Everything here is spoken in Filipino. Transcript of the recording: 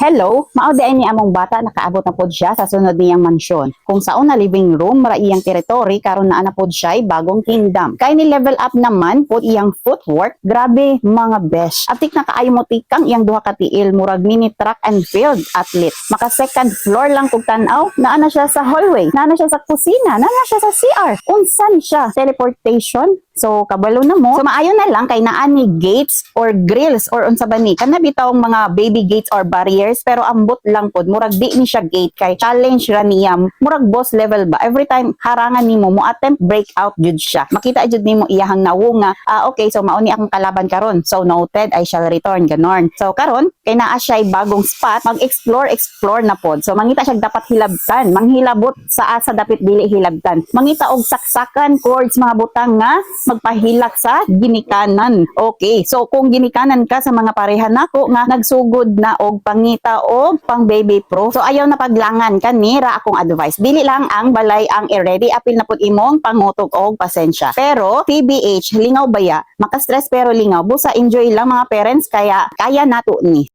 Hello, mao di ay ni among bata nakaabot na pod siya sa sunod niyang mansyon. Kung saon na living room mara iyang territory karon naa na pod siya bagong kingdom. Kay ni level up naman pod iyang footwork, grabe mga besh. Atik na kaayo mo tikang iyang duha ka tiil murag mini track and field athlete. Maka second floor lang kog tan-aw, naa na siya sa hallway, naa na siya sa kusina, naa na siya sa CR. Unsan siya? Teleportation? So kabalo na mo. So maayo na lang kay naa ni gates or grills or unsa ba ni? Kana bitawng mga baby gates or barriers pero ambot lang pod. Murag di ni siya gate kay challenge ra niya murag boss level ba? Every time harangan nimo mo attempt breakout jud siya. Makita jud nimo iyahang nawo nga ah okay so mao ni akong kalaban karon. So noted I shall return ganon. So karon kay naa siya bagong spot. Mag-explore explore na pod. So mangita siya dapat hilabtan. Manghilabot sa asa dapit dili hilabtan. Mangita og saksakan chords mga butang nga magpahilak sa ginikanan. Okay, so kung ginikanan ka sa mga pareha nako nga nagsugod na og pangita og pang baby pro, so ayaw na paglangan kanira akong advice. Dili lang ang balay ang i-ready apil na pud imong pangutog og pasensya. Pero TBH, lingaw baya, maka-stress pero lingaw. Busa enjoy lang mga parents kaya kaya nato ni.